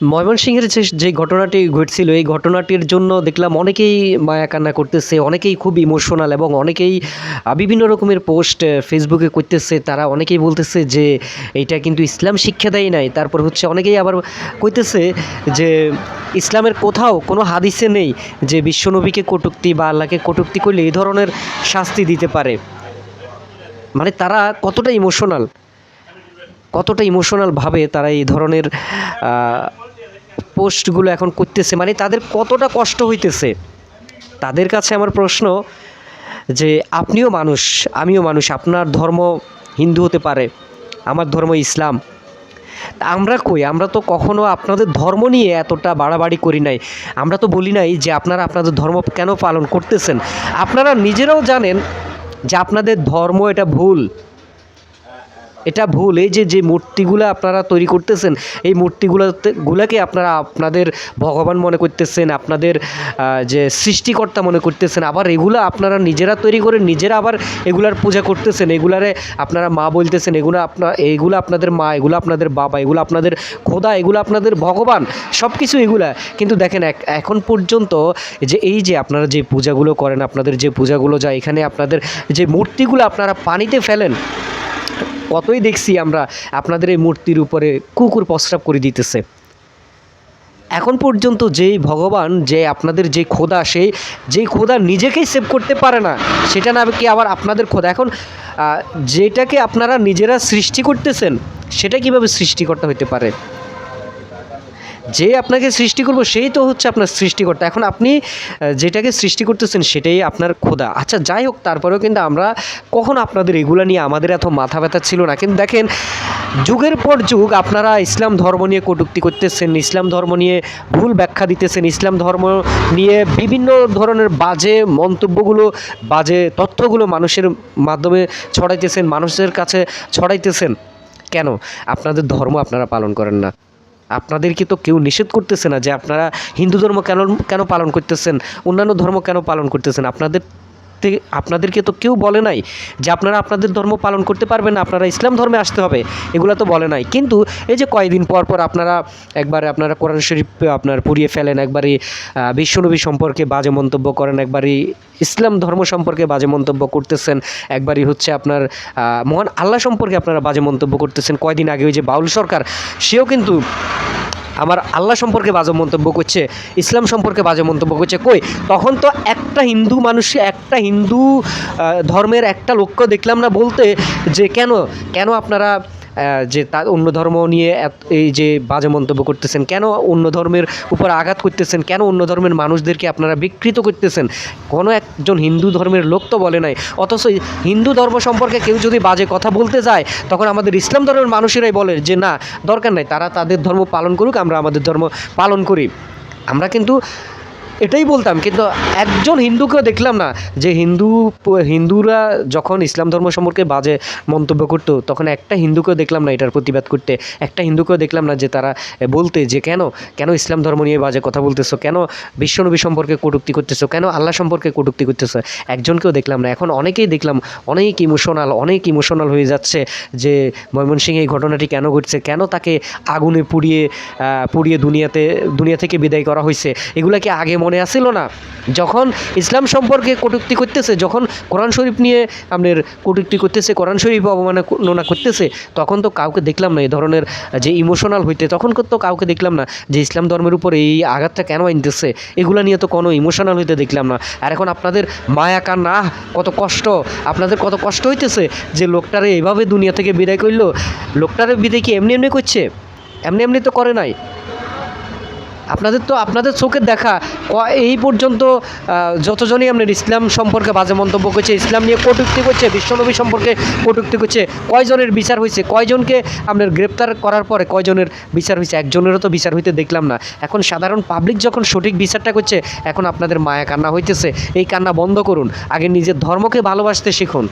ময়মনসিংহের যে যে ঘটনাটি ঘটছিল, এই ঘটনাটির জন্য দেখলাম অনেকেই মায়া কান্না করতেছে, অনেকেই খুব ইমোশনাল এবং অনেকেই বিভিন্ন রকমের পোস্ট ফেসবুকে করতেছে। তারা অনেকেই বলতেছে যে এইটা কিন্তু ইসলাম শিক্ষা দেয় নাই। তারপর হচ্ছে অনেকেই আবার কইতেছে যে, ইসলামের কোথাও কোনো হাদিসে নেই যে বিশ্বনবীকে কটুক্তি বা আল্লাহকে কটুক্তি করলে এই ধরনের শাস্তি দিতে পারে। মানে তারা কতটা ইমোশনাল কতটা ইমোশনালভাবে তারা এই ধরনের পোস্টগুলো এখন করতেছে মানে তাদের কতটা কষ্ট হইতেছে? তাদের কাছে আমার প্রশ্ন যে, আপনিও মানুষ, আমিও মানুষ, আপনার ধর্ম হিন্দু হতে পারে, আমার ধর্ম ইসলাম। আমরা কই? আমরা তো কখনো আপনাদের ধর্ম নিয়ে এতটা বাড়াবাড়ি করি নাই। আমরা তো বলি নাই যে, আপনারা আপনাদের ধর্ম কেন পালন করতেছেন? আপনারা নিজেরাও জানেন যে, আপনাদের ধর্ম এটা ভুল। এটা ভুল। এই যে যে মূর্তিগুলো আপনারা তৈরি করতেছেন, এই মূর্তিগুলোতে, গুলাকে আপনারা আপনাদের ভগবান মনে করতেছেন, আপনাদের যে সৃষ্টিকর্তা মনে করতেছেন, আবার এগুলো আপনারা নিজেরা তৈরি করে নিজেরা আবার এগুলার পূজা করতেছেন, এগুলারে আপনারা মা বলতেছেন, এগুলো আপনার এগুলো আপনাদের মা, এগুলো আপনাদের বাবা, এগুলো আপনাদের খোদা, এগুলো আপনাদের ভগবান সব কিছু এগুলা। কিন্তু দেখেন এখন পর্যন্ত যে এই যে আপনারা যে পূজাগুলো করেন, আপনাদের যে পূজাগুলো যায়, এখানে আপনাদের যে মূর্তিগুলো আপনারা পানিতে ফেলেন কতই দেখছি আমরা, আপনাদের এই মূর্তির উপরে কুকুর প্রস্রাব করে দিতেছে। এখন পর্যন্ত যেই ভগবান, যে আপনাদের যে খোদা সেই যেই খোদা নিজেকেই সেভ করতে পারে না, সেটা না কি আবার আপনাদের খোদা? এখন যেটাকে আপনারা নিজেরা সৃষ্টি করতেছেন, সেটা কীভাবে সৃষ্টিকর্তা হতে পারে? যে আপনাকে সৃষ্টি করব, সেই তো হচ্ছে আপনার সৃষ্টিকর্তা। এখন আপনি যেটাকে সৃষ্টি করতেছেন সেটাই আপনার খোদা। আচ্ছা যাই হোক, তারপরেও কিন্তু আমরা কখন আপনাদের এগুলো নিয়ে আমাদের এত মাথা ব্যথা ছিল না? কিন্তু দেখেন, যুগের পর যুগ আপনারা ইসলাম ধর্ম নিয়ে কটূক্তি করতেছেন, ইসলাম ধর্ম নিয়ে ভুল ব্যাখ্যা দিতেছেন, ইসলাম ধর্ম নিয়ে বিভিন্ন ধরনের বাজে মন্তব্যগুলো, বাজে তথ্যগুলো মানুষের মাধ্যমে ছড়াইতেছেন, মানুষের কাছে ছড়াইতেছেন। কেন? আপনাদের ধর্ম আপনারা পালন করেন না। আপনাদেরকে তো কেউ নিষেধ করতেছে না যে আপনারা হিন্দু ধর্ম কেন কেন পালন করতেছেন? অন্যান্য ধর্ম কেন পালন করতেছেন? আপনাদের থেকে আপনাদেরকে তো কেউ বলে নাই যে আপনারা আপনাদের ধর্ম পালন করতে পারবেন না আপনারা ইসলাম ধর্মে আসতে হবে এগুলো তো বলে নাই। কিন্তু এই যে কয়েকদিন পর পর আপনারা একবারে আপনারা কোরআন শরীফ আপনার পুড়িয়ে ফেলেন একবারই আহ, বিশ্বনবী সম্পর্কে বাজে মন্তব্য করেন একবারই ইসলাম ধর্ম সম্পর্কে বাজে মন্তব্য করতেছেন একবারই হচ্ছে আপনার মহান আল্লাহ সম্পর্কে আপনারা বাজে মন্তব্য করতেছেন। কয়দিন আগে ওই যে বাউল সরকার সেও কিন্তু আমার আল্লাহ সম্পর্কে বাজে মন্তব্য করছে, ইসলাম সম্পর্কে বাজে মন্তব্য করছে, কই? তখন তো একটা হিন্দু মানুষ, একটা হিন্দু ধর্মের একটা লক্ষ্য দেখলাম না বলতে যে কেন কেন আপনারা যে তা অন্য ধর্ম নিয়ে এই যে বাজে মন্তব্য করতেছেন, কেন অন্য ধর্মের উপর আঘাত করতেছেন, কেন অন্য ধর্মের মানুষদেরকে আপনারা বিকৃত করতেছেন? কোনো একজন হিন্দু ধর্মের লোক তো বলে নাই। অথচ হিন্দু ধর্ম সম্পর্কে কেউ যদি বাজে কথা বলতে যায়, তখন আমাদের ইসলাম ধর্মের মানুষেরাই বলে যে, না, দরকার নাই, তারা তাদের ধর্ম পালন করুক, আমরা আমাদের ধর্ম পালন করি। আমরা কিন্তু এটাই বলতাম, কিন্তু একজন হিন্দুকেও দেখলাম না যে হিন্দু, হিন্দুরা যখন ইসলাম ধর্ম সম্পর্কে বাজে মন্তব্য করতো, তখন একটা হিন্দুকেও দেখলাম না এটার প্রতিবাদ করতে। একটা হিন্দুকেও দেখলাম না যে তারা বলতে যে কেন কেন ইসলাম ধর্ম নিয়ে বাজে কথা বলতেছো? কেন বিশ্বনবী সম্পর্কে কটূক্তি করতেছো? কেন আল্লাহ সম্পর্কে কটূক্তি করতেছো? একজনকেও দেখলাম না। এখন অনেকেই দেখলাম, অনেক ইমোশনাল অনেক ইমোশনাল হয়ে যাচ্ছে যে ময়মনসিংহে এই ঘটনাটি কেন ঘটছে? কেন তাকে আগুনে পুড়িয়ে পুড়িয়ে দুনিয়াতে, দুনিয়া থেকে বিদায় করা হয়েছে? এগুলা কি আগে মনে আসিল না। যখন ইসলাম সম্পর্কে কটূক্তি করতেছে, যখন কোরআন শরীফ নিয়ে আপনার কটূক্তি করতেছে, কোরআন শরীফ অবমাননা করতেছে, তখন তো কাউকে দেখলাম না, এই ধরনের যে ইমোশনাল হইতে, তখন তো কাউকে দেখলাম না যে ইসলাম ধর্মের উপর এই আঘাতটা কেন আনতেছে। এগুলা নিয়ে তো কোনো ইমোশনাল হইতে দেখলাম না। আর এখন আপনাদের মায়া কান্না, কত কষ্ট, আপনাদের কত কষ্ট হইতেছে যে লোকটারে এভাবে দুনিয়া থেকে বিদায় করল লোকটারে বিদায় কি এমনি এমনি করছে? এমনি এমনি তো করে নাই। আপনাদের তো, আপনাদের চোখের দেখা এই পর্যন্ত যতজনই আপনার ইসলাম সম্পর্কে বাজে মন্তব্য করছে, ইসলাম নিয়ে কটূক্তি করছে, বিশ্বনবী সম্পর্কে কটূক্তি করছে, কয়জনের বিচার হয়েছে, কয়জনকে আপনার গ্রেপ্তার করার পরে কয়জনের বিচার হয়েছে, একজনেরও তো বিচার হইতে দেখলাম না। এখন সাধারণ পাবলিক যখন সঠিক বিচারটা করছে, এখন আপনাদের মায়া কান্না হইতেছে, এই কান্না বন্ধ করুন, আগে নিজের ধর্মকে ভালোবাসতে শিখুন।